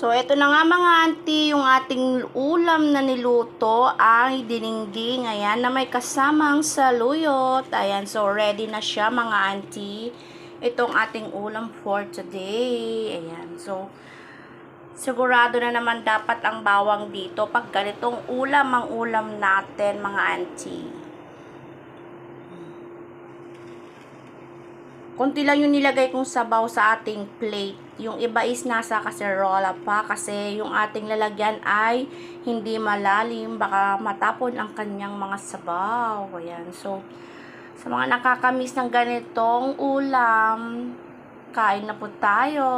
So, ito na nga mga auntie, yung ating ulam na niluto ay diningding. Ayan, na may kasamang saluyot. Ayan, so ready na siya mga auntie. Itong ating ulam for today. Ayan, so sigurado na naman dapat ang bawang dito pag ganitong ulam ang ulam natin mga auntie. Kunti lang yung nilagay kong sabaw sa ating plate. Yung iba is nasa kaserola pa kasi yung ating lalagyan ay hindi malalim. Baka matapon ang kanyang mga sabaw. Ayan. So, sa mga nakakamiss ng ganitong ulam, kain na po tayo.